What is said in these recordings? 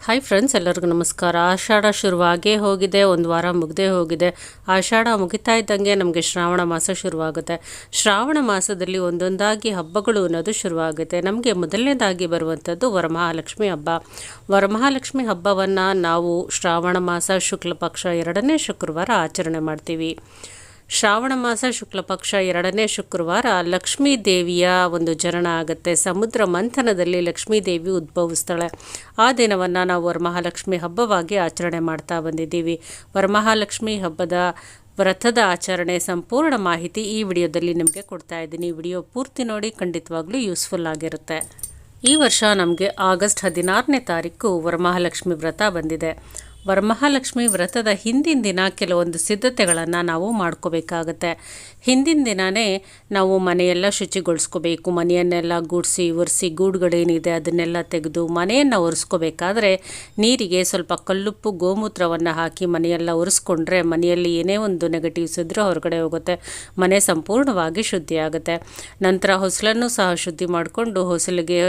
Hi friends ಎಲ್ಲರಿಗೂ ನಮಸ್ಕಾರ. ಆಷಾಢ ಶುರುವಾಗೇ ಹೋಗಿದೆ, ಒಂದು ವಾರ ಮುಗ್ದೇ ಹೋಗಿದೆ. ಆಷಾಢ ಮುಗಿತಾ ಇದ್ದಂಗೆ ನಮಗೆ ಶ್ರಾವಣ ಮಾಸ ಶುರುವಾಗುತ್ತೆ. ಶ್ರಾವಣ ಮಾಸದಲ್ಲಿ ಒಂದೊಂದಾಗಿ ಹಬ್ಬಗಳು ಅನ್ನೋದು ಶುರುವಾಗುತ್ತೆ. ನಮಗೆ ಮೊದಲನೇದಾಗಿ ಬರುವಂಥದ್ದು ವರಮಹಾಲಕ್ಷ್ಮಿ ಹಬ್ಬ. ವರಮಹಾಲಕ್ಷ್ಮಿ ಹಬ್ಬವನ್ನು ನಾವು ಶ್ರಾವಣ ಮಾಸ ಶುಕ್ಲ ಪಕ್ಷ ಎರಡನೇ ಶುಕ್ರವಾರ ಆಚರಣೆ ಮಾಡ್ತೀವಿ. ಶ್ರಾವಣ ಮಾಸ ಶುಕ್ಲಪಕ್ಷ ಎರಡನೇ ಶುಕ್ರವಾರ ಲಕ್ಷ್ಮೀ ದೇವಿಯ ಒಂದು ಜನನ ಆಗುತ್ತೆ. ಸಮುದ್ರ ಮಂಥನದಲ್ಲಿ ಲಕ್ಷ್ಮೀ ದೇವಿ ಉದ್ಭವಿಸ್ತಾಳೆ. ಆ ದಿನವನ್ನು ನಾವು ವರಮಹಾಲಕ್ಷ್ಮಿ ಹಬ್ಬವಾಗಿ ಆಚರಣೆ ಮಾಡ್ತಾ ಬಂದಿದ್ದೀವಿ. ವರಮಹಾಲಕ್ಷ್ಮಿ ಹಬ್ಬದ ವ್ರತದ ಆಚರಣೆ ಸಂಪೂರ್ಣ ಮಾಹಿತಿ ಈ ವಿಡಿಯೋದಲ್ಲಿ ನಿಮಗೆ ಕೊಡ್ತಾ ಇದ್ದೀನಿ. ವಿಡಿಯೋ ಪೂರ್ತಿ ನೋಡಿ, ಖಂಡಿತವಾಗ್ಲೂ ಯೂಸ್ಫುಲ್ ಆಗಿರುತ್ತೆ. ಈ ವರ್ಷ ನಮಗೆ ಆಗಸ್ಟ್ ಹದಿನಾರನೇ ತಾರೀಕು ವರಮಹಾಲಕ್ಷ್ಮಿ ವ್ರತ ಬಂದಿದೆ. ವರಮಹಾಲಕ್ಷ್ಮಿ ವ್ರತದ ಹಿಂದಿನ ದಿನ ಕೆಲವೊಂದು ಸಿದ್ಧತೆಗಳನ್ನು ನಾವು ಮಾಡ್ಕೋಬೇಕಾಗತ್ತೆ. ಹಿಂದಿನ ದಿನವೇ ನಾವು ಮನೆಯೆಲ್ಲ ಶುಚಿಗೊಳಿಸ್ಕೋಬೇಕು, ಮನೆಯನ್ನೆಲ್ಲ ಗುಡಿಸಿ, ಒರೆಸಿ ಗೂಡುಗಳೇನಿದೆ ಅದನ್ನೆಲ್ಲ ತೆಗೆದು ಮನೆಯನ್ನು ಒರೆಸ್ಕೋಬೇಕಾದ್ರೆ ನೀರಿಗೆ ಸ್ವಲ್ಪ ಕಲ್ಲುಪ್ಪು ಗೋಮೂತ್ರವನ್ನು ಹಾಕಿ ಮನೆಯೆಲ್ಲ ಒರೆಸ್ಕೊಂಡ್ರೆ ಮನೆಯಲ್ಲಿ ಏನೇ ಒಂದು ನೆಗೆಟಿವ್ಸ್ ಇದ್ದರೂ ಹೊರಗಡೆ ಹೋಗುತ್ತೆ. ಮನೆ ಸಂಪೂರ್ಣವಾಗಿ ಶುದ್ಧಿಯಾಗುತ್ತೆ. ನಂತರ ಹೊಸಲನ್ನು ಸಹ ಶುದ್ಧಿ ಮಾಡಿಕೊಂಡು ಹೊಸಲಿಗೆ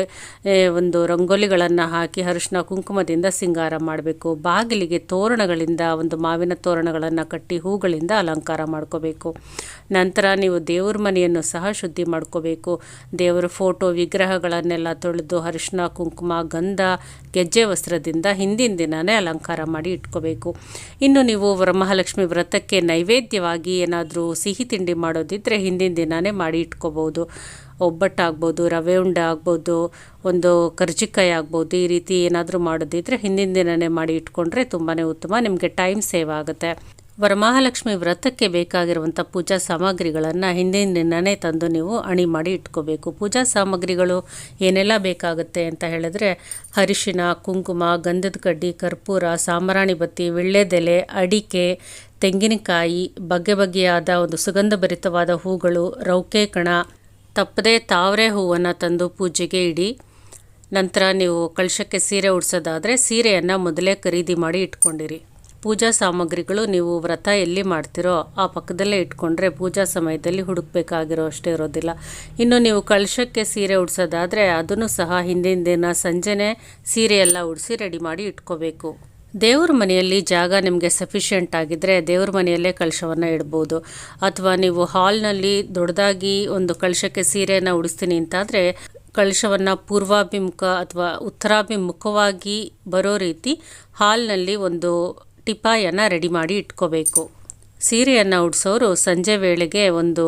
ಒಂದು ರಂಗೋಲಿಗಳನ್ನು ಹಾಕಿ ಅರಿಶಿನ ಕುಂಕುಮದಿಂದ ಸಿಂಗಾರ ಮಾಡಬೇಕು. ಬಾಗಿಲಿಗೆ ತೋರಣಗಳಿಂದ, ಒಂದು ಮಾವಿನ ತೋರಣಗಳನ್ನು ಕಟ್ಟಿ ಹೂಗಳಿಂದ ಅಲಂಕಾರ ಮಾಡ್ಕೋಬೇಕು. ನಂತರ ನೀವು ದೇವ್ರ ಮನೆಯನ್ನು ಸಹ ಶುದ್ಧಿ ಮಾಡ್ಕೋಬೇಕು. ದೇವರ ಫೋಟೋ ವಿಗ್ರಹಗಳನ್ನೆಲ್ಲ ತೊಳೆದು ಅರಿಶಿನ ಕುಂಕುಮ, ಗಂಧ, ಗೆಜ್ಜೆ ವಸ್ತ್ರದಿಂದ ಹಿಂದಿನ ದಿನವೇ ಅಲಂಕಾರ ಮಾಡಿ ಇಟ್ಕೋಬೇಕು. ಇನ್ನು ನೀವು ವರಮಹಾಲಕ್ಷ್ಮಿ ವ್ರತಕ್ಕೆ ನೈವೇದ್ಯವಾಗಿ ಏನಾದರೂ ಸಿಹಿ ತಿಂಡಿ ಮಾಡೋದಿದ್ದರೆ ಹಿಂದಿನ ದಿನವೇ ಮಾಡಿ ಇಟ್ಕೋಬೋದು. ಒಬ್ಬಟ್ಟಾಗ್ಬೋದು, ರವೆ ಉಂಡೆ ಆಗ್ಬೋದು, ಒಂದು ಕರ್ಜಿಕಾಯಿ ಆಗ್ಬೋದು, ಈ ರೀತಿ ಏನಾದರೂ ಮಾಡೋದಿದ್ರೆ ಹಿಂದಿನ ದಿನವೇ ಮಾಡಿ ಇಟ್ಕೊಂಡ್ರೆ ತುಂಬಾ ಉತ್ತಮ, ನಿಮಗೆ ಟೈಮ್ ಸೇವ್ ಆಗುತ್ತೆ. ವರಮಹಾಲಕ್ಷ್ಮಿ ವ್ರತಕ್ಕೆ ಬೇಕಾಗಿರುವಂಥ ಪೂಜಾ ಸಾಮಗ್ರಿಗಳನ್ನು ಹಿಂದಿನ ದಿನವೇ ತಂದು ನೀವು ಅಣಿ ಮಾಡಿ ಇಟ್ಕೋಬೇಕು. ಪೂಜಾ ಸಾಮಗ್ರಿಗಳು ಏನೆಲ್ಲ ಬೇಕಾಗುತ್ತೆ ಅಂತ ಹೇಳಿದ್ರೆ, ಅರಿಶಿನ, ಕುಂಕುಮ, ಗಂಧದ ಕಡ್ಡಿ, ಕರ್ಪೂರ, ಸಾಂಬ್ರಾಣಿ ಬತ್ತಿ, ವಿಳ್ಳೆದೆಲೆ, ಅಡಿಕೆ, ತೆಂಗಿನಕಾಯಿ, ಬಗೆ ಬಗೆಯಾದ ಒಂದು ಸುಗಂಧಭರಿತವಾದ ಹೂಗಳು, ರೌಕೆ, ಕಣ ತಪ್ಪದೆ ತಾವರೆ ಹೂವನ್ನು ತಂದು ಪೂಜೆಗೆ ಇಡಿ. ನಂತರ ನೀವು ಕಳಶಕ್ಕೆ ಸೀರೆ ಉಡ್ಸೋದಾದರೆ ಸೀರೆಯನ್ನು ಮೊದಲೇ ಖರೀದಿ ಮಾಡಿ ಇಟ್ಕೊಂಡಿರಿ. ಪೂಜಾ ಸಾಮಗ್ರಿಗಳು ನೀವು ವ್ರತ ಎಲ್ಲಿ ಮಾಡ್ತೀರೋ ಆ ಪಕ್ಕದಲ್ಲೇ ಇಟ್ಕೊಂಡ್ರೆ ಪೂಜಾ ಸಮಯದಲ್ಲಿ ಹುಡುಕ್ಬೇಕಾಗಿರೋ ಅಷ್ಟೇ ಇರೋದಿಲ್ಲ. ಇನ್ನು ನೀವು ಕಳಶಕ್ಕೆ ಸೀರೆ ಉಡ್ಸೋದಾದರೆ ಅದನ್ನು ಸಹ ಹಿಂದಿನ ದಿನ ಸಂಜೆನೇ ಸೀರೆ ಎಲ್ಲ ಉಡಿಸಿ ರೆಡಿ ಮಾಡಿ ಇಟ್ಕೋಬೇಕು. ದೇವ್ರ ಮನೆಯಲ್ಲಿ ಜಾಗ ನಿಮಗೆ ಸಫಿಷಿಯೆಂಟ್ ಆಗಿದ್ದರೆ ದೇವ್ರ ಮನೆಯಲ್ಲೇ ಕಳಶವನ್ನು ಇಡ್ಬೋದು. ಅಥವಾ ನೀವು ಹಾಲ್ನಲ್ಲಿ ದೊಡ್ಡದಾಗಿ ಒಂದು ಕಳಶಕ್ಕೆ ಸೀರೆಯನ್ನು ಉಡಿಸ್ತೀನಿ ಅಂತಾದರೆ ಕಳಶವನ್ನು ಪೂರ್ವಾಭಿಮುಖ ಅಥವಾ ಉತ್ತರಾಭಿಮುಖವಾಗಿ ಬರೋ ರೀತಿ ಹಾಲ್ನಲ್ಲಿ ಒಂದು ಟಿಪಾಯನ್ನು ರೆಡಿ ಮಾಡಿ ಇಟ್ಕೋಬೇಕು. ಸೀರೆಯನ್ನು ಉಡಿಸೋರು ಸಂಜೆ ವೇಳೆಗೆ ಒಂದು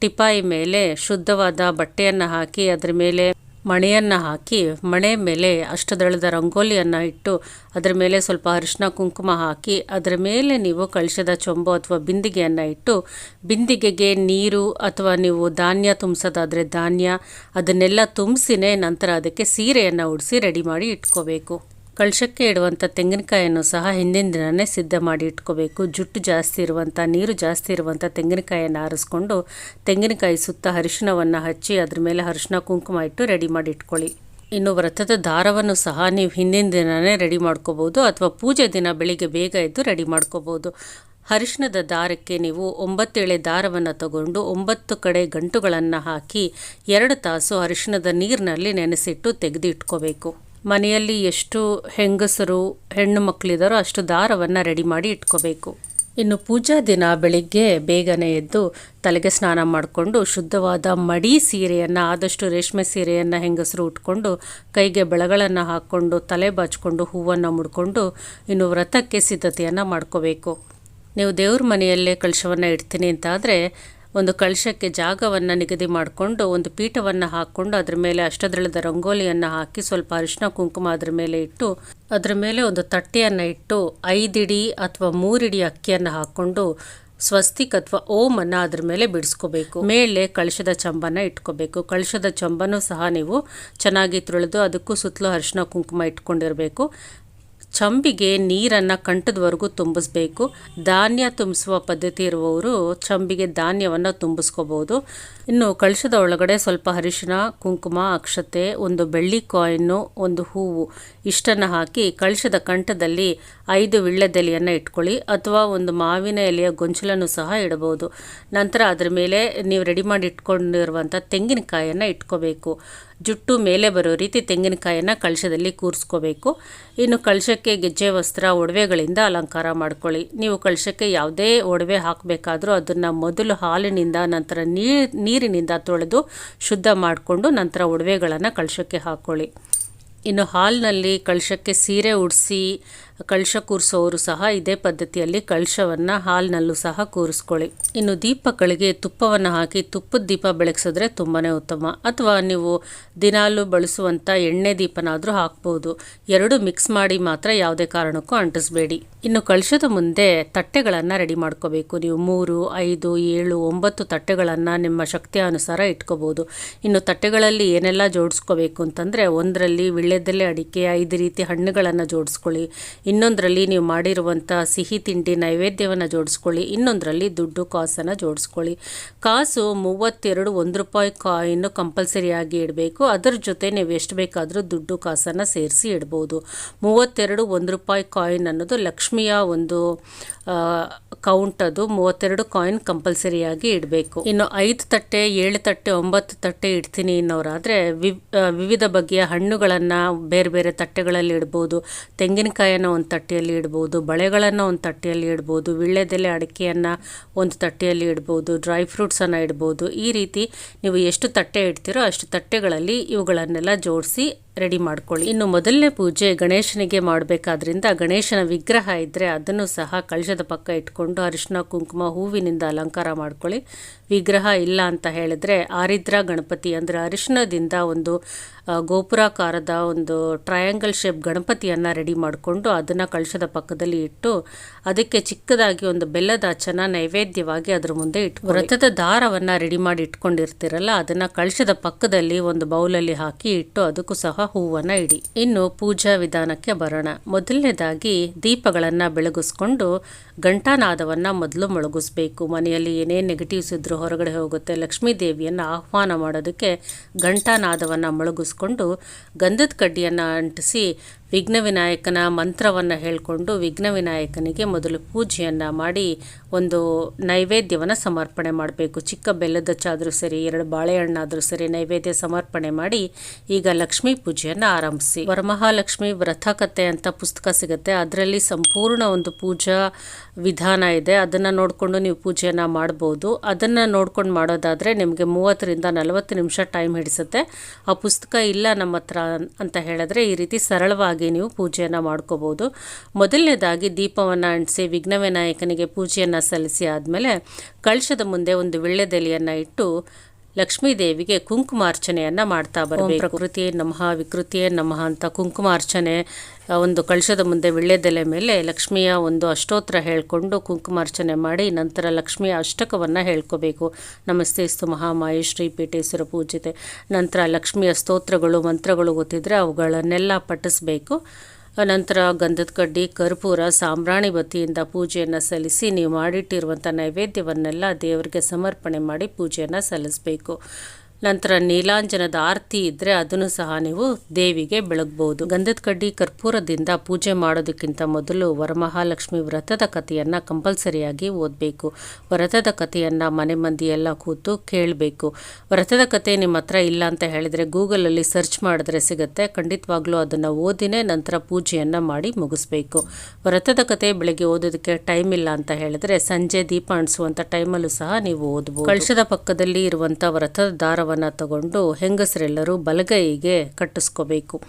ಟಿಪಾಯಿ ಮೇಲೆ ಶುದ್ಧವಾದ ಬಟ್ಟೆಯನ್ನು ಹಾಕಿ ಅದರ ಮೇಲೆ ಮಣೆಯನ್ನು ಹಾಕಿ ಮಣೆ ಮೇಲೆ ಅಷ್ಟದಳದ ರಂಗೋಲಿಯನ್ನು ಇಟ್ಟು ಅದರ ಮೇಲೆ ಸ್ವಲ್ಪ ಅರಿಶಿನ ಕುಂಕುಮ ಹಾಕಿ ಅದರ ಮೇಲೆ ನೀವು ಕಳಶದ ಚೊಂಬು ಅಥವಾ ಬಿಂದಿಗೆಯನ್ನು ಇಟ್ಟು ಬಿಂದಿಗೆಗೆ ನೀರು ಅಥವಾ ನೀವು ಧಾನ್ಯ ತುಂಬಿಸೋದಾದರೆ ಧಾನ್ಯ ಅದನ್ನೆಲ್ಲ ತುಂಬಿಸಿನೇ ನಂತರ ಅದಕ್ಕೆ ಸೀರೆಯನ್ನು ಉಡಿಸಿ ರೆಡಿ ಮಾಡಿ ಇಟ್ಕೋಬೇಕು. ಕಳಶಕ್ಕೆ ಇಡುವಂಥ ತೆಂಗಿನಕಾಯನ್ನು ಸಹ ಹಿಂದಿನ ದಿನವೇ ಸಿದ್ಧ ಮಾಡಿ ಇಟ್ಕೋಬೇಕು. ಜುಟ್ಟು ಜಾಸ್ತಿ ಇರುವಂಥ ನೀರು ಜಾಸ್ತಿ ಇರುವಂಥ ತೆಂಗಿನಕಾಯನ್ನು ಆರಿಸ್ಕೊಂಡು ತೆಂಗಿನಕಾಯಿ ಸುತ್ತ ಅರಿಶಿನವನ್ನು ಹಚ್ಚಿ ಅದ್ರ ಮೇಲೆ ಅರಿಶಿನ ಕುಂಕುಮ ಇಟ್ಟು ರೆಡಿ ಮಾಡಿ ಇಟ್ಕೊಳ್ಳಿ. ಇನ್ನು ವ್ರತದ ದಾರವನ್ನು ಸಹ ನೀವು ಹಿಂದಿನ ದಿನವೇ ರೆಡಿ ಮಾಡ್ಕೋಬೋದು ಅಥವಾ ಪೂಜೆ ದಿನ ಬೆಳಿಗ್ಗೆ ಬೇಗ ಎದ್ದು ರೆಡಿ ಮಾಡ್ಕೋಬೋದು ಅರಿಶಿಣದ ದಾರಕ್ಕೆ ನೀವು ಒಂಬತ್ತೇಳೆ ದಾರವನ್ನು ತಗೊಂಡು ಒಂಬತ್ತು ಕಡೆ ಗಂಟುಗಳನ್ನು ಹಾಕಿ ಎರಡು ತಾಸು ಅರಿಶಿಣದ ನೀರಿನಲ್ಲಿ ನೆನೆಸಿಟ್ಟು ತೆಗೆದು ಇಟ್ಕೋಬೇಕು ಮನೆಯಲ್ಲಿ ಎಷ್ಟು ಹೆಂಗಸರು, ಹೆಣ್ಣು ಮಕ್ಕಳಿದಾರೋ ಅಷ್ಟು ದಾರವನ್ನು ರೆಡಿ ಮಾಡಿ ಇಟ್ಕೋಬೇಕು. ಇನ್ನು ಪೂಜಾ ದಿನ ಬೆಳಿಗ್ಗೆ ಬೇಗನೆ ಎದ್ದು ತಲೆಗೆ ಸ್ನಾನ ಮಾಡಿಕೊಂಡು ಶುದ್ಧವಾದ ಮಡಿ ಸೀರೆಯನ್ನು, ಆದಷ್ಟು ರೇಷ್ಮೆ ಸೀರೆಯನ್ನು ಹೆಂಗಸರು ಉಟ್ಕೊಂಡು ಕೈಗೆ ಬೆಳಗಳನ್ನು ಹಾಕ್ಕೊಂಡು, ತಲೆ ಬಾಚಿಕೊಂಡು, ಹೂವನ್ನು ಮುಡ್ಕೊಂಡು ಇನ್ನು ವ್ರತಕ್ಕೆ ಸಿದ್ಧತೆಯನ್ನು ಮಾಡ್ಕೋಬೇಕು. ನೀವು ದೇವ್ರ ಮನೆಯಲ್ಲೇ ಕಳಶವನ್ನು ಇಡ್ತೀನಿ ಅಂತಾದರೆ ಒಂದು ಕಳಶಕ್ಕೆ ಜಾಗವನ್ನು ನಿಗದಿ ಮಾಡಿಕೊಂಡು, ಒಂದು ಪೀಠವನ್ನು ಹಾಕ್ಕೊಂಡು ಅದರ ಮೇಲೆ ಅಷ್ಟದಳದ ರಂಗೋಲಿಯನ್ನು ಹಾಕಿ, ಸ್ವಲ್ಪ ಅರಿಶಿನ ಕುಂಕುಮ ಅದರ ಮೇಲೆ ಇಟ್ಟು, ಅದರ ಮೇಲೆ ಒಂದು ತಟ್ಟೆಯನ್ನು ಇಟ್ಟು, ಐದಿಡಿ ಅಥವಾ ಮೂರಿಡಿ ಅಕ್ಕಿಯನ್ನು ಹಾಕ್ಕೊಂಡು ಸ್ವಸ್ತಿಕ್ ಅಥವಾ ಓಮನ್ನು ಅದ್ರ ಮೇಲೆ ಬಿಡಿಸ್ಕೋಬೇಕು. ಮೇಲೆ ಕಳಶದ ಚಂಬನ ಇಟ್ಕೋಬೇಕು. ಕಳಶದ ಚಂಬನೂ ಸಹ ನೀವು ಚೆನ್ನಾಗಿ ತೊಳೆದು, ಅದಕ್ಕೂ ಸುತ್ತಲೂ ಅರಿಶಿನ ಕುಂಕುಮ ಇಟ್ಕೊಂಡಿರಬೇಕು. ಚಂಬಿಗೆ ನೀರನ್ನು ಕಂಠದವರೆಗೂ ತುಂಬಿಸ್ಬೇಕು. ಧಾನ್ಯ ತುಂಬಿಸುವ ಪದ್ಧತಿ ಇರುವವರು ಚಂಬಿಗೆ ಧಾನ್ಯವನ್ನು ತುಂಬಿಸ್ಕೋಬೋದು. ಇನ್ನು ಕಳಶದ ಒಳಗಡೆ ಸ್ವಲ್ಪ ಅರಿಶಿನ ಕುಂಕುಮ, ಅಕ್ಷತೆ, ಒಂದು ಬೆಳ್ಳಿ ಕಾಯಿನ್ನು, ಒಂದು ಹೂವು. ಇಷ್ಟನ್ನು ಹಾಕಿ ಕಳಶದ ಕಂಠದಲ್ಲಿ ಐದು ವಿಳ್ಳೆದೆಲೆಯನ್ನು ಇಟ್ಕೊಳ್ಳಿ ಅಥವಾ ಒಂದು ಮಾವಿನ ಎಲೆಯ ಗೊಂಚಲನ್ನು ಸಹ ಇಡಬಹುದು. ನಂತರ ಅದರ ಮೇಲೆ ನೀವು ರೆಡಿ ಮಾಡಿ ಇಟ್ಕೊಂಡಿರುವಂಥ ತೆಂಗಿನಕಾಯನ್ನು ಇಟ್ಕೋಬೇಕು. ಜುಟ್ಟು ಮೇಲೆ ಬರೋ ರೀತಿ ತೆಂಗಿನಕಾಯನ್ನು ಕಳಶದಲ್ಲಿ ಕೂರಿಸ್ಕೋಬೇಕು. ಇನ್ನು ಕಳಶಕ್ಕೆ ಗೆಜ್ಜೆ, ವಸ್ತ್ರ, ಒಡವೆಗಳಿಂದ ಅಲಂಕಾರ ಮಾಡ್ಕೊಳ್ಳಿ. ನೀವು ಕಳಶಕ್ಕೆ ಯಾವುದೇ ಒಡವೆ ಹಾಕಬೇಕಾದ್ರೂ ಅದನ್ನು ಮೊದಲು ಹಾಲಿನಿಂದ, ನಂತರ ನೀರು ನೀರಿನಿಂದ ತೊಳೆದು ಶುದ್ಧ ಮಾಡಿಕೊಂಡು ನಂತರ ಒಡವೆಗಳನ್ನು ಕಳಶಕ್ಕೆ ಹಾಕ್ಕೊಳ್ಳಿ ಇನ್ನು ಹಾಲ್ನಲ್ಲಿ ಕಳಶಕ್ಕೆ ಸೀರೆ ಉಡಿಸಿ ಕಳಶ ಕೂರಿಸೋರು ಸಹ ಇದೇ ಪದ್ಧತಿಯಲ್ಲಿ ಕಳಶವನ್ನು ಹಾಲಿನಲ್ಲೂ ಸಹ ಕೂರಿಸ್ಕೊಳ್ಳಿ. ಇನ್ನು ದೀಪಗಳಿಗೆ ತುಪ್ಪವನ್ನು ಹಾಕಿ ತುಪ್ಪದ ದೀಪ ಬೆಳಗಿಸಿದ್ರೆ ತುಂಬಾ ಉತ್ತಮ. ಅಥವಾ ನೀವು ದಿನಾಲು ಬಳಸುವಂಥ ಎಣ್ಣೆ ದೀಪನಾದರೂ ಹಾಕ್ಬೋದು. ಎರಡು ಮಿಕ್ಸ್ ಮಾಡಿ ಮಾತ್ರ ಯಾವುದೇ ಕಾರಣಕ್ಕೂ ಅಂಟಿಸ್ಬೇಡಿ. ಇನ್ನು ಕಳಶದ ಮುಂದೆ ತಟ್ಟೆಗಳನ್ನು ರೆಡಿ ಮಾಡ್ಕೋಬೇಕು. ನೀವು ಮೂರು, ಐದು, ಏಳು, ಒಂಬತ್ತು ತಟ್ಟೆಗಳನ್ನು ನಿಮ್ಮ ಶಕ್ತಿಯ ಅನುಸಾರ ಇಟ್ಕೋಬೋದು. ಇನ್ನು ತಟ್ಟೆಗಳಲ್ಲಿ ಏನೆಲ್ಲ ಜೋಡಿಸ್ಕೋಬೇಕು ಅಂತಂದರೆ ಒಂದರಲ್ಲಿ ವಿಳ್ಯದಲ್ಲೇ ಅಡಿಕೆ, ಐದು ರೀತಿ ಹಣ್ಣುಗಳನ್ನು ಜೋಡಿಸ್ಕೊಳ್ಳಿ. ಇನ್ನೊಂದರಲ್ಲಿ ನೀವು ಮಾಡಿರುವಂಥ ಸಿಹಿ ತಿಂಡಿ ನೈವೇದ್ಯವನ್ನು ಜೋಡಿಸ್ಕೊಳ್ಳಿ, ಇನ್ನೊಂದರಲ್ಲಿ ದುಡ್ಡು ಕಾಸನ್ನು ಜೋಡಿಸ್ಕೊಳ್ಳಿ. ಕಾಸು ಮೂವತ್ತೆರಡು ಒಂದು ರೂಪಾಯಿ ಕಾಯಿನ್ನು ಕಂಪಲ್ಸರಿಯಾಗಿ ಇಡಬೇಕು. ಅದರ ಜೊತೆ ನೀವು ಎಷ್ಟು ಬೇಕಾದರೂ ದುಡ್ಡು ಕಾಸನ್ನು ಸೇರಿಸಿ ಇಡ್ಬೋದು. ಮೂವತ್ತೆರಡು ಒಂದು ರೂಪಾಯಿ ಕಾಯಿನ್ ಅನ್ನೋದು ಲಕ್ಷ್ಮಿಯ ಒಂದು ಕೌಂಟ್ ಅದು ಮೂವತ್ತೆರಡು ಕಾಯಿನ್ ಕಂಪಲ್ಸರಿಯಾಗಿ ಇಡಬೇಕು. ಇನ್ನು ಐದು ತಟ್ಟೆ, ಏಳು ತಟ್ಟೆ, ಒಂಬತ್ತು ತಟ್ಟೆ ಇಡ್ತೀನಿ ಅನ್ನೋರಾದರೆ ವಿವಿಧ ಬಗೆಯ ಹಣ್ಣುಗಳನ್ನು ಬೇರೆ ಬೇರೆ ತಟ್ಟೆಗಳಲ್ಲಿ ಇಡ್ಬೋದು. ತೆಂಗಿನಕಾಯನ್ನು ಒಂದು ತಟ್ಟೆಯಲ್ಲಿ ಇಡ್ಬೋದು, ಬಳೆಗಳನ್ನು ಒಂದು ತಟ್ಟೆಯಲ್ಲಿ ಇಡ್ಬೋದು, ವಿಳ್ಳೆದೆಲೆ ಅಡಿಕೆಯನ್ನು ಒಂದು ತಟ್ಟೆಯಲ್ಲಿ ಇಡ್ಬೋದು ಡ್ರೈ ಫ್ರೂಟ್ಸನ್ನು ಇಡ್ಬೋದು. ಈ ರೀತಿ ನೀವು ಎಷ್ಟು ತಟ್ಟೆ ಇಡ್ತೀರೋ ಅಷ್ಟು ತಟ್ಟೆಗಳಲ್ಲಿ ಇವುಗಳನ್ನೆಲ್ಲ ಜೋಡಿಸಿ ರೆಡಿ ಮಾಡ್ಕೊಳ್ಳಿ. ಇನ್ನು ಮೊದಲನೇ ಪೂಜೆ ಗಣೇಶನಿಗೆ ಮಾಡಬೇಕಾದ್ರಿಂದ ಗಣೇಶನ ವಿಗ್ರಹ ಇದ್ದರೆ ಅದನ್ನು ಸಹ ಕಳಶದ ಪಕ್ಕ ಇಟ್ಕೊಂಡು ಅರಿಶಿನ ಕುಂಕುಮ, ಹೂವಿನಿಂದ ಅಲಂಕಾರ ಮಾಡ್ಕೊಳ್ಳಿ. ವಿಗ್ರಹ ಇಲ್ಲ ಅಂತ ಹೇಳಿದ್ರೆ ಆರಿದ್ರ ಗಣಪತಿ ಅಂದರೆ ಅರಿಶಿನದಿಂದ ಒಂದು ಗೋಪುರಾಕಾರದ ಒಂದು ಟ್ರಯಾಂಗಲ್ ಶೇಪ್ ಗಣಪತಿಯನ್ನು ರೆಡಿ ಮಾಡಿಕೊಂಡು ಅದನ್ನು ಕಳಶದ ಪಕ್ಕದಲ್ಲಿ ಇಟ್ಟು ಅದಕ್ಕೆ ಚಿಕ್ಕದಾಗಿ ಒಂದು ಬೆಲ್ಲದ ಅಚ್ಚನ ನೈವೇದ್ಯವಾಗಿ ಅದರ ಮುಂದೆ ಇಟ್ಟು ವ್ರತದ ದಾರವನ್ನು ರೆಡಿ ಮಾಡಿ ಇಟ್ಕೊಂಡಿರ್ತೀರಲ್ಲ, ಅದನ್ನು ಕಳಶದ ಪಕ್ಕದಲ್ಲಿ ಒಂದು ಬೌಲಲ್ಲಿ ಹಾಕಿ ಇಟ್ಟು ಅದಕ್ಕೂ ಸಹ ಹೂವನ್ನು ಇಡಿ. ಇನ್ನು ಪೂಜಾ ವಿಧಾನಕ್ಕೆ ಬರೋಣ. ಮೊದಲನೇದಾಗಿ ದೀಪಗಳನ್ನು ಬೆಳಗಿಸ್ಕೊಂಡು ಗಂಟಾನಾದವನ್ನು ಮೊದಲು ಮೊಳಗಿಸ್ಬೇಕು. ಮನೆಯಲ್ಲಿ ಏನೇ ನೆಗೆಟಿವ್ಸ್ ಇದ್ರೂ ಹೊರಗಡೆ ಹೋಗುತ್ತೆ. ಲಕ್ಷ್ಮೀ ದೇವಿಯನ್ನು ಆಹ್ವಾನ ಮಾಡೋದಕ್ಕೆ ಘಂಟಾನಾದವನ್ನು ಮೊಳಗಿಸ್ಕೊಂಡು ಗಂಧದ ಕಡ್ಡಿಯನ್ನು ಅಂಟಿಸಿ ವಿಘ್ನ ವಿನಾಯಕನ ಮಂತ್ರವನ್ನು ಹೇಳಿಕೊಂಡು ವಿಘ್ನ ವಿನಾಯಕನಿಗೆ ಮೊದಲು ಪೂಜೆಯನ್ನು ಮಾಡಿ ಒಂದು ನೈವೇದ್ಯವನ್ನು ಸಮರ್ಪಣೆ ಮಾಡಬೇಕು. ಚಿಕ್ಕ ಬೆಲ್ಲದ ಚಾದರೂ ಸರಿ, ಎರಡು ಬಾಳೆಹಣ್ಣಾದರೂ ಸರಿ ನೈವೇದ್ಯ ಸಮರ್ಪಣೆ ಮಾಡಿ ಈಗ ಲಕ್ಷ್ಮೀ ಪೂಜೆಯನ್ನು ಆರಂಭಿಸಿ. ವರಮಹಾಲಕ್ಷ್ಮಿ ವ್ರತ ಕಥೆ ಅಂತ ಪುಸ್ತಕ ಸಿಗುತ್ತೆ. ಅದರಲ್ಲಿ ಸಂಪೂರ್ಣ ಒಂದು ಪೂಜಾ ವಿಧಾನ ಇದೆ. ಅದನ್ನು ನೋಡಿಕೊಂಡು ನೀವು ಪೂಜೆಯನ್ನು ಮಾಡ್ಬೋದು. ಅದನ್ನು ನೋಡ್ಕೊಂಡು ಮಾಡೋದಾದರೆ ನಿಮಗೆ ಮೂವತ್ತರಿಂದ ನಲವತ್ತು ನಿಮಿಷ ಟೈಮ್ ಹಿಡಿಸುತ್ತೆ. ಆ ಪುಸ್ತಕ ಇಲ್ಲ ನಮ್ಮ ಹತ್ರ ಅಂತ ಹೇಳಿದ್ರೆ ಈ ರೀತಿ ಸರಳವಾಗಿ ನೀವು ಪೂಜೆಯನ್ನು ಮಾಡ್ಕೋಬೋದು. ಮೊದಲನೇದಾಗಿ ದೀಪವನ್ನು ಅಂಟಿಸಿ ವಿಘ್ನ ವಿನಾಯಕನಿಗೆ ಪೂಜೆಯನ್ನು ಸಲ್ಲಿಸಿ ಆದಮೇಲೆ ಕಳಶದ ಮುಂದೆ ಒಂದು ವಿಳ್ಳೆದೆಲೆಯನ್ನು ಇಟ್ಟು ಲಕ್ಷ್ಮೀ ಕುಂಕುಮಾರ್ಚನೆಯನ್ನ ಮಾಡ್ತಾ ಬರಬೇಕು. ಪ್ರಕೃತಿಯೇ ನಮಃ, ವಿಕೃತಿಯೇ ನಮಃ ಅಂತ ಕುಂಕುಮಾರ್ಚನೆ ಒಂದು ಕಳಶದ ಮುಂದೆ ವಿಳ್ಳೆದೆಲೆ ಮೇಲೆ ಲಕ್ಷ್ಮಿಯ ಒಂದು ಅಷ್ಟೋತ್ರ ಹೇಳಿಕೊಂಡು ಕುಂಕುಮಾರ್ಚನೆ ಮಾಡಿ ನಂತರ ಲಕ್ಷ್ಮಿಯ ಅಷ್ಟಕವನ್ನು ಹೇಳ್ಕೋಬೇಕು. ನಮಸ್ತೆಸ್ತು ಮಹಾಮಾಯಿ, ಶ್ರೀ ಪೀಠೇಶ್ವರ ಪೂಜಿತೆ. ನಂತರ ಲಕ್ಷ್ಮಿಯ ಸ್ತೋತ್ರಗಳು, ಮಂತ್ರಗಳು ಗೊತ್ತಿದ್ರೆ ಅವುಗಳನ್ನೆಲ್ಲ ಪಠಿಸ್ಬೇಕು. ನಂತರ ಗಂಧದ ಕಡ್ಡಿ, ಕರ್ಪೂರ, ಸಾಂಬ್ರಾಣಿ ಬತ್ತಿಯಿಂದ ಪೂಜೆಯನ್ನು ಸಲ್ಲಿಸಿ ನೀವು ಮಾಡಿಟ್ಟಿರುವಂಥ ನೈವೇದ್ಯವನ್ನೆಲ್ಲ ದೇವರಿಗೆ ಸಮರ್ಪಣೆ ಮಾಡಿ ಪೂಜೆಯನ್ನು ಸಲ್ಲಿಸಬೇಕು. ನಂತರ ನೀಲಾಂಜನದ ಆರತಿ ಇದ್ದರೆ ಅದನ್ನು ಸಹ ನೀವು ದೇವಿಗೆ ಬೆಳಗ್ಬೋದು. ಗಂಧದ ಕಡ್ಡಿ ಕರ್ಪೂರದಿಂದ ಪೂಜೆ ಮಾಡೋದಕ್ಕಿಂತ ಮೊದಲು ವರಮಹಾಲಕ್ಷ್ಮಿ ವ್ರತದ ಕಥೆಯನ್ನ ಕಂಪಲ್ಸರಿಯಾಗಿ ಓದಬೇಕು. ವ್ರತದ ಕಥೆಯನ್ನು ಮನೆ ಮಂದಿ ಎಲ್ಲ ಕೂತು ಕೇಳಬೇಕು. ವ್ರತದ ಕಥೆ ನಿಮ್ಮ ಹತ್ರ ಇಲ್ಲ ಅಂತ ಹೇಳಿದರೆ ಗೂಗಲಲ್ಲಿ ಸರ್ಚ್ ಮಾಡಿದ್ರೆ ಸಿಗುತ್ತೆ. ಖಂಡಿತವಾಗ್ಲೂ ಅದನ್ನು ಓದಿನೇ ನಂತರ ಪೂಜೆಯನ್ನು ಮಾಡಿ ಮುಗಿಸ್ಬೇಕು. ವ್ರತದ ಕಥೆ ಬೆಳಗ್ಗೆ ಓದೋದಕ್ಕೆ ಟೈಮ್ ಇಲ್ಲ ಅಂತ ಹೇಳಿದ್ರೆ ಸಂಜೆ ದೀಪ ಅಣಿಸುವಂಥ ಟೈಮಲ್ಲೂ ಸಹ ನೀವು ಓದಬಹುದು ಕಳಶದ ಪಕ್ಕದಲ್ಲಿ ಇರುವಂಥ ವ್ರತದ ದಾರವನ್ನು ತಗೊಂಡು ಹೆಂಗಸರೆಲ್ಲರೂ ಬಲಗೈಗೆ ಕಟ್ಟಿಸ್ಕೋಬೇಕು.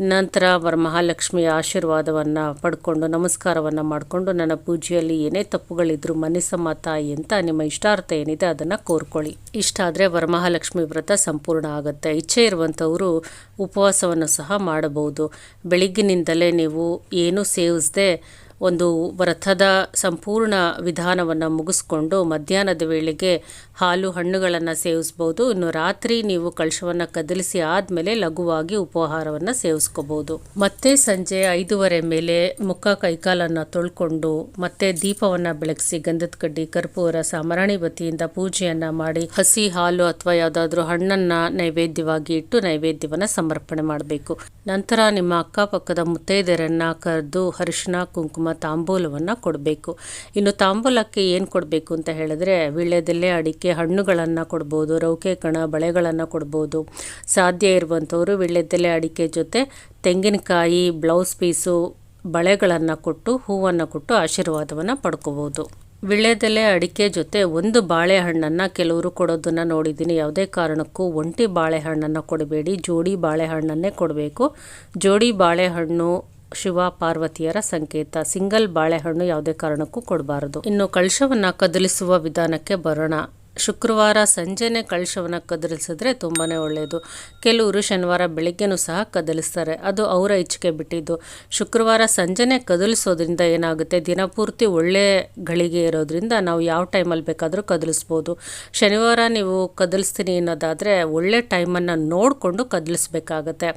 ನಂತರ ವರಮಹಾಲಕ್ಷ್ಮಿಯ ಆಶೀರ್ವಾದವನ್ನು ಪಡ್ಕೊಂಡು ನಮಸ್ಕಾರವನ್ನು ಮಾಡಿಕೊಂಡು ನನ್ನ ಪೂಜೆಯಲ್ಲಿ ಏನೇ ತಪ್ಪುಗಳಿದ್ರು ಮನಸ್ಸಮ್ಮ ತಾಯಿ ಅಂತ ನಿಮ್ಮ ಇಷ್ಟಾರ್ಥ ಏನಿದೆ ಅದನ್ನು ಕೋರ್ಕೊಳ್ಳಿ. ಇಷ್ಟ ಆದರೆ ವರಮಹಾಲಕ್ಷ್ಮಿ ವ್ರತ ಸಂಪೂರ್ಣ ಆಗುತ್ತೆ. ಇಚ್ಛೆ ಇರುವಂಥವರು ಉಪವಾಸವನ್ನು ಸಹ ಮಾಡಬಹುದು. ಬೆಳಿಗ್ಗಿನಿಂದಲೇ ನೀವು ಏನೂ ಸೇವಿಸದೆ ಒಂದು ವ್ರತದ ಸಂಪೂರ್ಣ ವಿಧಾನವನ್ನು ಮುಗಿಸ್ಕೊಂಡು ಮಧ್ಯಾಹ್ನದ ವೇಳೆಗೆ ಹಾಲು ಹಣ್ಣುಗಳನ್ನು ಸೇವಿಸ್ಬೋದು. ಇನ್ನು ರಾತ್ರಿ ನೀವು ಕಳಶವನ್ನು ಕದಲಿಸಿ ಆದಮೇಲೆ ಲಘುವಾಗಿ ಉಪಹಾರವನ್ನು ಸೇವಿಸ್ಕೋಬೋದು. ಮತ್ತೆ ಸಂಜೆ ಐದೂವರೆ ಮೇಲೆ ಮುಖ ಕೈಕಾಲನ್ನು ತೊಳ್ಕೊಂಡು ಮತ್ತೆ ದೀಪವನ್ನು ಬೆಳಗಿಸಿ ಗಂಧದ ಕಡ್ಡಿ, ಕರ್ಪೂರ ಸಾಮರಾಣಿ ವತಿಯಿಂದ ಪೂಜೆಯನ್ನು ಮಾಡಿ ಹಸಿ ಹಾಲು ಅಥವಾ ಯಾವುದಾದ್ರೂ ಹಣ್ಣನ್ನು ನೈವೇದ್ಯವಾಗಿ ಇಟ್ಟು ನೈವೇದ್ಯವನ್ನು ಸಮರ್ಪಣೆ ಮಾಡಬೇಕು. ನಂತರ ನಿಮ್ಮ ಅಕ್ಕಪಕ್ಕದ ಮುತ್ತೈದೆಯರನ್ನು ಕರೆದು ಅರಿಶಿನ ಕುಂಕುಮ ತಾಂಬೂಲವನ್ನು ಕೊಡಬೇಕು. ಇನ್ನು ತಾಂಬೂಲಕ್ಕೆ ಏನು ಕೊಡಬೇಕು ಅಂತ ಹೇಳಿದ್ರೆ ವೀಳ್ಯದೆಲೆ, ಅಡಿಕೆ, ಹಣ್ಣುಗಳನ್ನು ಕೊಡ್ಬೋದು, ರೌಕೆ ಕಣ, ಬಳೆಗಳನ್ನು ಕೊಡ್ಬೋದು. ಸಾಧ್ಯ ಇರುವಂಥವರು ವೀಳ್ಯದೆಲೆ, ಅಡಿಕೆ ಜೊತೆ ತೆಂಗಿನಕಾಯಿ, ಬ್ಲೌಸ್ ಪೀಸು, ಬಳೆಗಳನ್ನು ಕೊಟ್ಟು, ಹೂವನ್ನು ಕೊಟ್ಟು ಆಶೀರ್ವಾದವನ್ನು ಪಡ್ಕೋಬೋದು. ವಿಳ್ಯದೆಲೆ, ಅಡಿಕೆ ಜೊತೆ ಒಂದು ಬಾಳೆಹಣ್ಣನ್ನು ಕೆಲವರು ಕೊಡೋದನ್ನು ನೋಡಿದ್ದೀನಿ. ಯಾವುದೇ ಕಾರಣಕ್ಕೂ ಒಂಟಿ ಬಾಳೆಹಣ್ಣನ್ನು ಕೊಡಬೇಡಿ. ಜೋಡಿ ಬಾಳೆಹಣ್ಣನ್ನೇ ಕೊಡಬೇಕು. ಜೋಡಿ ಬಾಳೆಹಣ್ಣು ಶಿವ ಪಾರ್ವತಿಯರ ಸಂಕೇತ. ಸಿಂಗಲ್ ಬಾಳೆಹಣ್ಣು ಯಾವುದೇ ಕಾರಣಕ್ಕೂ ಕೊಡಬಾರದು. ಇನ್ನು ಕಳಶವನ್ನ ಕದಲಿಸುವ ವಿಧಾನಕ್ಕೆ ಬರೋಣ. ಶುಕ್ರವಾರ ಸಂಜೆನೆ ಕಳಶವನ್ನು ಕದಲಿಸಿದ್ರೆ ತುಂಬಾ ಒಳ್ಳೆಯದು ಕೆಲವರು ಶನಿವಾರ ಬೆಳಿಗ್ಗೆನೂ ಸಹ ಕದಲಿಸ್ತಾರೆ. ಅದು ಅವರ ಇಚ್ಛೆಗೆ ಬಿಟ್ಟಿದ್ದು. ಶುಕ್ರವಾರ ಸಂಜೆನೆ ಕದಲಿಸೋದ್ರಿಂದ ಏನಾಗುತ್ತೆ? ದಿನಪೂರ್ತಿ ಒಳ್ಳೆ ಗಳಿಗೆ ಇರೋದ್ರಿಂದ ನಾವು ಯಾವ ಟೈಮಲ್ಲಿ ಬೇಕಾದರೂ ಕದಲಿಸ್ಬೋದು. ಶನಿವಾರ ನೀವು ಕದಲಿಸ್ತೀನಿ ಅನ್ನೋದಾದರೆ ಒಳ್ಳೆ ಟೈಮನ್ನು ನೋಡಿಕೊಂಡು ಕದಲಿಸ್ಬೇಕಾಗತ್ತೆ.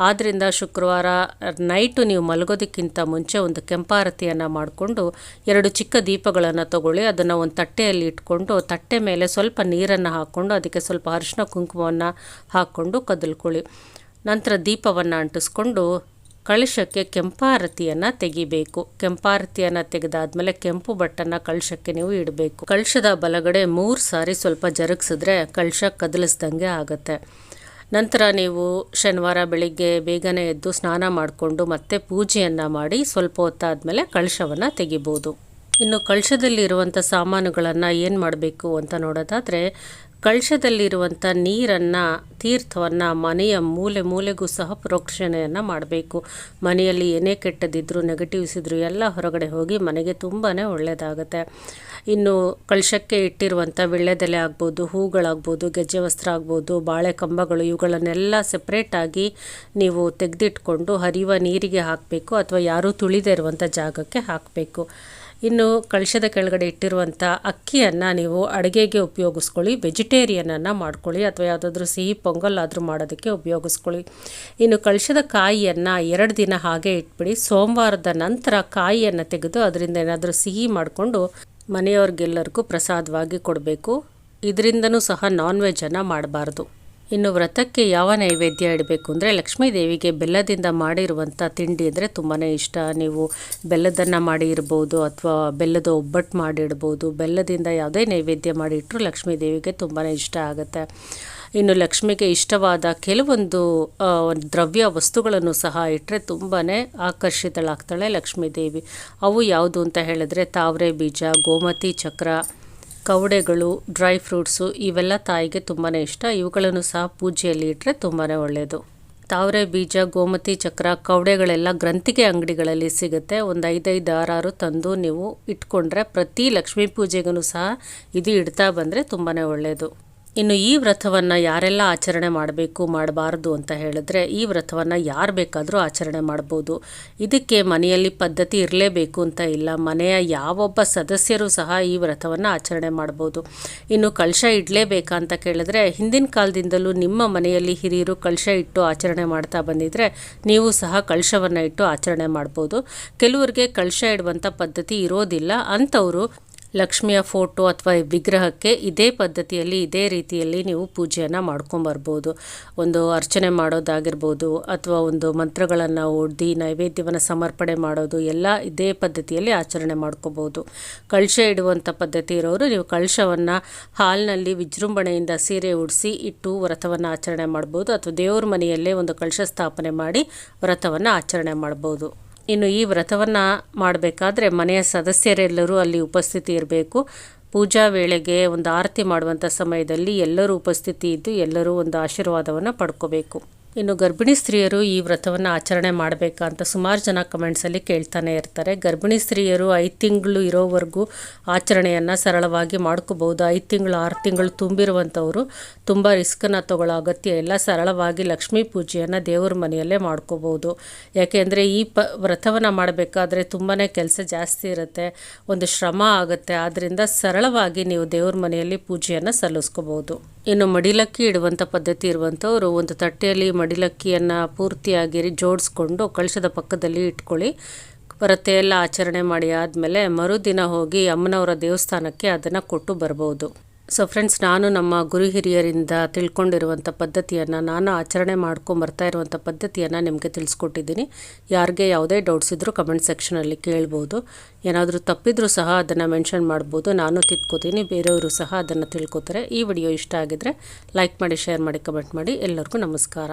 ಆದ್ದರಿಂದ ಶುಕ್ರವಾರ ನೈಟು ನೀವು ಮಲಗೋದಕ್ಕಿಂತ ಮುಂಚೆ ಒಂದು ಕೆಂಪಾರತಿಯನ್ನು ಮಾಡಿಕೊಂಡು ಎರಡು ಚಿಕ್ಕ ದೀಪಗಳನ್ನು ತಗೊಳ್ಳಿ, ಅದನ್ನು ಒಂದು ತಟ್ಟೆಯಲ್ಲಿ ಇಟ್ಕೊಂಡು ತಟ್ಟೆ ಮೇಲೆ ಸ್ವಲ್ಪ ನೀರನ್ನು ಹಾಕ್ಕೊಂಡು ಅದಕ್ಕೆ ಸ್ವಲ್ಪ ಅರಿಶಿನ ಕುಂಕುಮವನ್ನು ಹಾಕ್ಕೊಂಡು ಕದಲ್ಕೊಳ್ಳಿ. ನಂತರ ದೀಪವನ್ನು ಅಂಟಿಸ್ಕೊಂಡು ಕಳಶಕ್ಕೆ ಕೆಂಪಾರತಿಯನ್ನು ತೆಗಿಬೇಕು. ಕೆಂಪಾರತಿಯನ್ನು ತೆಗೆದಾದ್ಮೇಲೆ ಕೆಂಪು ಬಟ್ಟನ್ನು ಕಳಶಕ್ಕೆ ನೀವು ಇಡಬೇಕು. ಕಳಶದ ಬಲಗಡೆ ಮೂರು ಸಾರಿ ಸ್ವಲ್ಪ ಜರುಗಿಸಿದ್ರೆ ಕಳಶ ಕದಲಿಸ್ದಂಗೆ ಆಗುತ್ತೆ. ನಂತರ ನೀವು ಶನಿವಾರ ಬೆಳಿಗ್ಗೆ ಬೇಗನೆ ಎದ್ದು ಸ್ನಾನ ಮಾಡಿಕೊಂಡು ಮತ್ತೆ ಪೂಜೆಯನ್ನು ಮಾಡಿ ಸ್ವಲ್ಪ ಹೊತ್ತಾದಮೇಲೆ ಕಳಶವನ್ನು ತೆಗಿಬೋದು. ಇನ್ನು ಕಳಶದಲ್ಲಿರುವಂಥ ಸಾಮಾನುಗಳನ್ನು ಏನು ಮಾಡಬೇಕು ಅಂತ ನೋಡೋದಾದರೆ ಕಳಶದಲ್ಲಿರುವಂಥ ನೀರನ್ನು, ತೀರ್ಥವನ್ನು, ಮನೆಯ ಮೂಲೆ ಮೂಲೆಗೂ ಸಹ ಪ್ರೋಕ್ಷಣೆಯನ್ನು ಮಾಡಬೇಕು. ಮನೆಯಲ್ಲಿ ಏನೇ ಕೆಟ್ಟದಿದ್ದರೂ ನೆಗೆಟಿವ್ಸ್ ಇದ್ದರೂ ಎಲ್ಲ ಹೊರಗಡೆ ಹೋಗಿ ಮನೆಗೆ ತುಂಬಾ ಒಳ್ಳೆಯದಾಗುತ್ತೆ ಇನ್ನು ಕಳಶಕ್ಕೆ ಇಟ್ಟಿರುವಂಥ ವಿಳ್ಯದೆಲೆ ಆಗ್ಬೋದು, ಹೂಗಳಾಗ್ಬೋದು ಗೆಜ್ಜೆ ವಸ್ತ್ರ ಆಗ್ಬೋದು ಬಾಳೆ ಕಂಬಗಳು ಇವುಗಳನ್ನೆಲ್ಲ ಸೆಪ್ರೇಟಾಗಿ ನೀವು ತೆಗೆದಿಟ್ಕೊಂಡು ಹರಿಯುವ ನೀರಿಗೆ ಹಾಕಬೇಕು ಅಥವಾ ಯಾರೂ ತುಳಿದೇ ಇರುವಂಥ ಜಾಗಕ್ಕೆ ಹಾಕಬೇಕು. ಇನ್ನು ಕಳಶದ ಕೆಳಗಡೆ ಇಟ್ಟಿರುವಂಥ ಅಕ್ಕಿಯನ್ನು ನೀವು ಅಡುಗೆಗೆ ಉಪಯೋಗಿಸ್ಕೊಳ್ಳಿ ವೆಜಿಟೇರಿಯನನ್ನು ಮಾಡ್ಕೊಳ್ಳಿ ಅಥವಾ ಯಾವುದಾದ್ರೂ ಸಿಹಿ ಪೊಂಗಲ್ ಆದರೂ ಮಾಡೋದಕ್ಕೆ ಉಪಯೋಗಿಸ್ಕೊಳ್ಳಿ. ಇನ್ನು ಕಳಶದ ಕಾಯಿಯನ್ನು ಎರಡು ದಿನ ಹಾಗೆ ಇಟ್ಬಿಡಿ, ಸೋಮವಾರದ ನಂತರ ಕಾಯಿಯನ್ನು ತೆಗೆದು ಅದರಿಂದ ಏನಾದರೂ ಸಿಹಿ ಮಾಡಿಕೊಂಡು ಮನೆಯವ್ರಿಗೆಲ್ಲರಿಗೂ ಪ್ರಸಾದವಾಗಿ ಕೊಡಬೇಕು. ಇದರಿಂದನೂ ಸಹ ನಾನ್ ವೆಜ್ಜನ್ನು ಮಾಡಬಾರ್ದು. ಇನ್ನು ವ್ರತಕ್ಕೆ ಯಾವ ನೈವೇದ್ಯ ಇಡಬೇಕು ಅಂದರೆ ಲಕ್ಷ್ಮೀ ದೇವಿಗೆ ಬೆಲ್ಲದಿಂದ ಮಾಡಿರುವಂಥ ತಿಂಡಿ ಅಂದರೆ ತುಂಬಾ ಇಷ್ಟ. ನೀವು ಬೆಲ್ಲದನ್ನು ಮಾಡಿ ಇರ್ಬೋದು ಅಥವಾ ಬೆಲ್ಲದ ಒಬ್ಬಟ್ಟು ಮಾಡಿಡ್ಬೋದು ಬೆಲ್ಲದಿಂದ ಯಾವುದೇ ನೈವೇದ್ಯ ಮಾಡಿ ಇಟ್ಟರು ಲಕ್ಷ್ಮೀ ದೇವಿಗೆ ತುಂಬಾ ಇಷ್ಟ ಆಗುತ್ತೆ. ಇನ್ನು ಲಕ್ಷ್ಮಿಗೆ ಇಷ್ಟವಾದ ಕೆಲವೊಂದು ದ್ರವ್ಯ ವಸ್ತುಗಳನ್ನು ಸಹ ಇಟ್ಟರೆ ತುಂಬಾ ಆಕರ್ಷಿತಳಾಗ್ತಾಳೆ ಲಕ್ಷ್ಮೀ ದೇವಿ. ಅವು ಯಾವುದು ಅಂತ ಹೇಳಿದ್ರೆ ತಾವರೆ ಬೀಜ, ಗೋಮತಿ ಚಕ್ರ ಕವಡೆಗಳು, ಡ್ರೈ ಫ್ರೂಟ್ಸು ಇವೆಲ್ಲ ತಾಯಿಗೆ ತುಂಬಾ ಇಷ್ಟ. ಇವುಗಳನ್ನು ಸಹ ಪೂಜೆಯಲ್ಲಿ ಇಟ್ಟರೆ ತುಂಬಾ ಒಳ್ಳೆಯದು ತಾವರೆ, ಬೀಜ, ಗೋಮತಿ, ಚಕ್ರ, ಕವಡೆಗಳೆಲ್ಲ ಗ್ರಂಥಿಗೆ ಅಂಗಡಿಗಳಲ್ಲಿ ಸಿಗುತ್ತೆ. ಒಂದು ಐದೈದು ಆರಾರು ತಂದು ನೀವು ಇಟ್ಕೊಂಡ್ರೆ ಪ್ರತಿ ಲಕ್ಷ್ಮೀ ಪೂಜೆಗೂ ಸಹ ಇದು ಇಡ್ತಾ ಬಂದರೆ ತುಂಬಾ ಒಳ್ಳೆಯದು ಇನ್ನು ಈ ವ್ರತವನ್ನು ಯಾರೆಲ್ಲ ಆಚರಣೆ ಮಾಡಬೇಕು, ಮಾಡಬಾರ್ದು ಅಂತ ಹೇಳಿದ್ರೆ ಈ ವ್ರತವನ್ನು ಯಾರು ಬೇಕಾದರೂ ಆಚರಣೆ ಮಾಡ್ಬೋದು. ಇದಕ್ಕೆ ಮನೆಯಲ್ಲಿ ಪದ್ಧತಿ ಇರಲೇಬೇಕು ಅಂತ ಇಲ್ಲ. ಮನೆಯ ಯಾವೊಬ್ಬ ಸದಸ್ಯರು ಸಹ ಈ ವ್ರತವನ್ನು ಆಚರಣೆ ಮಾಡ್ಬೋದು. ಇನ್ನು ಕಳಶ ಇಡಲೇಬೇಕಾ ಅಂತ ಕೇಳಿದ್ರೆ, ಹಿಂದಿನ ಕಾಲದಿಂದಲೂ ನಿಮ್ಮ ಮನೆಯಲ್ಲಿ ಹಿರಿಯರು ಕಳಶ ಇಟ್ಟು ಆಚರಣೆ ಮಾಡ್ತಾ ಬಂದಿದ್ರೆ ನೀವು ಸಹ ಕಳಶವನ್ನು ಇಟ್ಟು ಆಚರಣೆ ಮಾಡ್ಬೋದು. ಕೆಲವರಿಗೆ ಕಳಶ ಇಡುವಂಥ ಪದ್ಧತಿ ಇರೋದಿಲ್ಲ. ಅಂಥವರು ಲಕ್ಷ್ಮಿಯ ಫೋಟೋ ಅಥವಾ ವಿಗ್ರಹಕ್ಕೆ ಇದೇ ಪದ್ಧತಿಯಲ್ಲಿ, ಇದೇ ರೀತಿಯಲ್ಲಿ ನೀವು ಪೂಜೆಯನ್ನು ಮಾಡ್ಕೊಂಬರ್ಬೋದು ಒಂದು ಅರ್ಚನೆ ಮಾಡೋದಾಗಿರ್ಬೋದು ಅಥವಾ ಒಂದು ಮಂತ್ರಗಳನ್ನು ಓದಿ, ನೈವೇದ್ಯವನ್ನು ಸಮರ್ಪಣೆ ಮಾಡೋದು, ಎಲ್ಲ ಇದೇ ಪದ್ಧತಿಯಲ್ಲಿ ಆಚರಣೆ ಮಾಡ್ಕೋಬೋದು. ಕಳಶ ಇಡುವಂಥ ಪದ್ಧತಿ ಇರೋರು, ನೀವು ಕಳಶವನ್ನು ಹಾಲ್ನಲ್ಲಿ ವಿಜೃಂಭಣೆಯಿಂದ ಸೀರೆ ಉಡಿಸಿ, ಇಟ್ಟು ವ್ರತವನ್ನು ಆಚರಣೆ ಮಾಡ್ಬೋದು ಅಥವಾ ದೇವ್ರ ಮನೆಯಲ್ಲೇ ಒಂದು ಕಳಶ ಸ್ಥಾಪನೆ ಮಾಡಿ ವ್ರತವನ್ನು ಆಚರಣೆ ಮಾಡ್ಬೋದು. ಇನ್ನು ಈ ವ್ರತವನ್ನು ಮಾಡಬೇಕಾದ್ರೆ ಮನೆಯ ಸದಸ್ಯರೆಲ್ಲರೂ ಅಲ್ಲಿ ಉಪಸ್ಥಿತಿ ಇರಬೇಕು. ಪೂಜಾ ವೇಳೆಗೆ ಒಂದು ಆರತಿ ಮಾಡುವಂಥ ಸಮಯದಲ್ಲಿ ಎಲ್ಲರೂ ಉಪಸ್ಥಿತಿ ಇದ್ದು ಎಲ್ಲರೂ ಒಂದು ಆಶೀರ್ವಾದವನ್ನು ಪಡ್ಕೋಬೇಕು. ಇನ್ನು ಗರ್ಭಿಣಿ ಸ್ತ್ರೀಯರು ಈ ವ್ರತವನ್ನು ಆಚರಣೆ ಮಾಡಬೇಕಾ ಅಂತ ಸುಮಾರು ಜನ ಕಮೆಂಟ್ಸಲ್ಲಿ ಕೇಳ್ತಾನೆ ಇರ್ತಾರೆ. ಗರ್ಭಿಣಿ ಸ್ತ್ರೀಯರು ಐದು ತಿಂಗಳು ಇರೋವರೆಗೂ ಆಚರಣೆಯನ್ನು ಸರಳವಾಗಿ ಮಾಡ್ಕೋಬಹುದು. ಐದು ತಿಂಗಳು, ಆರು ತಿಂಗಳು ತುಂಬಿರುವಂಥವರು ತುಂಬ ರಿಸ್ಕನ್ನು ತಗೊಳ್ಳೋ ಅಗತ್ಯ ಇಲ್ಲ. ಸರಳವಾಗಿ ಲಕ್ಷ್ಮೀ ಪೂಜೆಯನ್ನು ದೇವ್ರ ಮನೆಯಲ್ಲೇ ಮಾಡ್ಕೋಬೋದು ಯಾಕೆಂದರೆ ಈ ಪ, ವ್ರತವನ್ನು ಮಾಡಬೇಕಾದ್ರೆ ತುಂಬಾ ಕೆಲಸ ಜಾಸ್ತಿ ಇರುತ್ತೆ. ಒಂದು ಶ್ರಮ ಆಗುತ್ತೆ. ಆದ್ದರಿಂದ ಸರಳವಾಗಿ ನೀವು ದೇವ್ರ ಮನೆಯಲ್ಲಿ ಪೂಜೆಯನ್ನು ಸಲ್ಲಿಸ್ಕೋಬೋದು ಇನ್ನು ಮಡಿಲಕ್ಕಿ ಇಡುವಂಥ ಪದ್ಧತಿ ಇರುವಂಥವರು ಒಂದು ತಟ್ಟೆಯಲ್ಲಿ ಮಡಿಲಕ್ಕಿಯನ್ನು ಪೂರ್ತಿಯಾಗಿ ಜೋಡಿಸ್ಕೊಂಡು ಕಳಶದ ಪಕ್ಕದಲ್ಲಿ ಇಟ್ಕೊಳ್ಳಿ. ಪ್ರತೆಯೆಲ್ಲ ಎಲ್ಲ ಆಚರಣೆ ಮಾಡಿ ಆದಮೇಲೆ ಮರುದಿನ ಹೋಗಿ ಅಮ್ಮನವರ ದೇವಸ್ಥಾನಕ್ಕೆ ಅದನ್ನು ಕೊಟ್ಟು ಬರ್ಬೋದು. ಸೊ ಫ್ರೆಂಡ್ಸ್ ನಾನು ನಮ್ಮ ಗುರು ಹಿರಿಯರಿಂದ ತಿಳ್ಕೊಂಡಿರುವಂಥ ಪದ್ಧತಿಯನ್ನು, ನಾನು ಆಚರಣೆ ಮಾಡ್ಕೊಂಬರ್ತಾ ಇರುವಂಥ ಪದ್ಧತಿಯನ್ನು ನಿಮಗೆ ತಿಳಿಸ್ಕೊಟ್ಟಿದ್ದೀನಿ. ಯಾರಿಗೆ ಯಾವುದೇ ಡೌಟ್ಸ್ ಇದ್ದರೂ ಕಮೆಂಟ್ ಸೆಕ್ಷನಲ್ಲಿ ಕೇಳ್ಬೋದು. ಏನಾದರೂ ತಪ್ಪಿದ್ರೂ ಸಹ ಅದನ್ನು ಮೆನ್ಷನ್ ಮಾಡ್ಬೋದು. ನಾನು ತಿದ್ಕೋತೀನಿ, ಬೇರೆಯವರು ಸಹ ಅದನ್ನು ತಿಳ್ಕೊತಾರೆ. ಈ ವಿಡಿಯೋ ಇಷ್ಟ ಆಗಿದ್ರೆ ಲೈಕ್ ಮಾಡಿ ಶೇರ್ ಮಾಡಿ ಕಮೆಂಟ್ ಮಾಡಿ. ಎಲ್ಲರಿಗೂ ನಮಸ್ಕಾರ.